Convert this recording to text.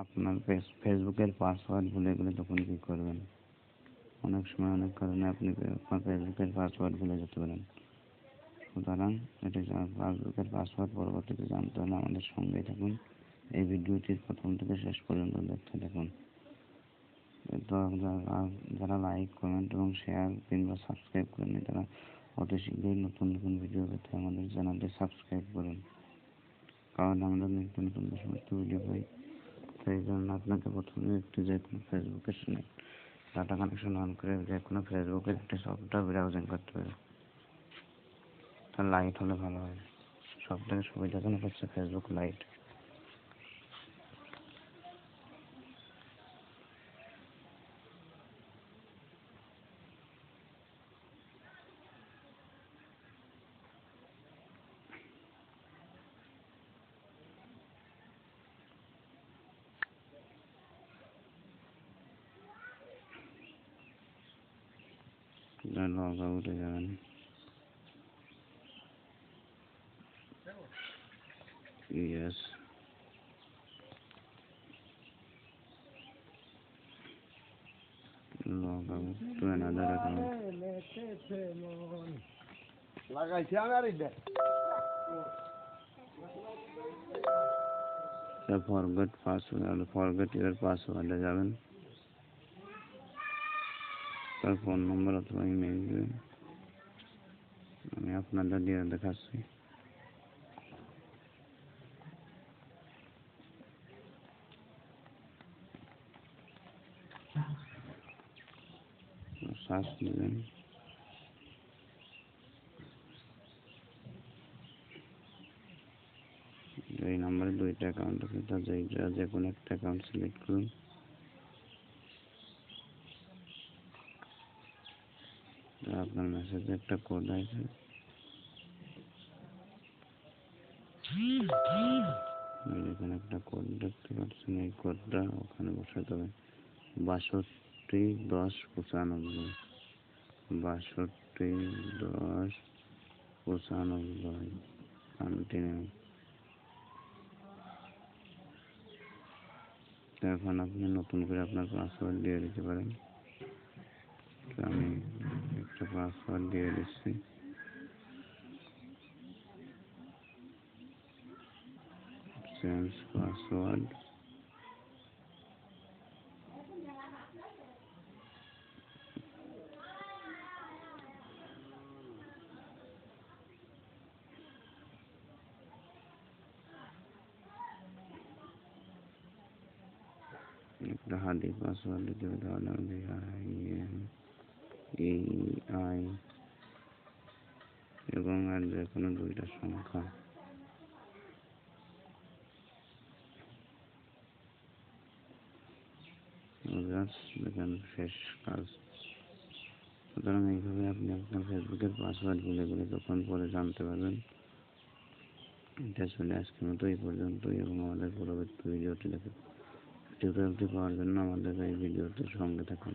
আপনার ফেস- ফেসবুকের পাসওয়ার্ড ভুলে গেলে তখন কি করবেন? অনেক সময় অনেক কারণে আপনি আপনার ফেসবুকের পাসওয়ার্ড ভুলে যেতে পারেন। সুতরাং এটি ফেসবুকের পাসওয়ার্ড পরবর্তীতে জানতে হলে আমাদের সঙ্গেই থাকুন। এই ভিডিওটির প্রথম থেকে শেষ পর্যন্ত দেখতে থাকুন। যারা- লাইক কমেন্ট এবং শেয়ার কিংবা সাবস্ক্রাইব করেনি তারা অতি শীঘ্রই নতুন নতুন ভিডিও পেতে আমাদের চ্যানেলটি সাবস্ক্রাইব করুন। কারণ আমরা নতুন যে সমস্ত ভিডিও পাই সেই জন্য আপনাকে প্রথমে একটু যে কোনো ফেসবুকের ডাটা কানেকশন অন করে যে কোনো ফেসবুকের একটি সফটওয়্যার ব্রাউজিং করতে হবে লাইট হলে ভালো হয়। সব থেকে সুবিধাজনক হচ্ছে ফেসবুক লাইট লগ আউটে যাবেন yes log out to another account লাগাইছি আমার এটা so forget password forget your password এ যাবেন তার ফোন নম্বর অথবা ইমেল দিবেন আমি আপনাদের দিয়ে দেখাচ্ছি। এই নাম্বারে দুইটা অ্যাকাউন্ট আছে তার যে কোনো একটা অ্যাকাউন্ট সিলেক্ট করুন। আপনার মেসেজে একটা কোড আছে। এখানে একটা কোড দেখতে পাচ্ছেন, এই কোডটা ওখানে বসাতে হবে। বাষট্টি দশ পঁচানব্বই। বাষট্টি দশ পঁচানব্বই। কন্টিনিউ এখন আপনি নতুন করে আপনার পাসওয়ার্ড দিয়ে দিতে পারেন। আমি একটা পাসওয়ার্ড দিয়ে দিচ্ছি চেঞ্জ পাসওয়ার্ড একটা হার্ডি পাসওয়ার্ড দিতে হবে তাহলে আমি আই এম এই আই এবং আর যে কোনো দুইটা সংখ্যা। শেষ কাজ। সুতরাং এইভাবে আপনি আপনার ফেসবুকের পাসওয়ার্ড ভুলে গেলে তখন পরে জানতে পারবেন। এটা আজকের মতো, এই পর্যন্তই এবং আমাদের পরবর্তী ভিডিওটি দেখে টিউটোরিয়ালটি পাওয়ার জন্য আমাদের এই ভিডিওটির সঙ্গে থাকুন।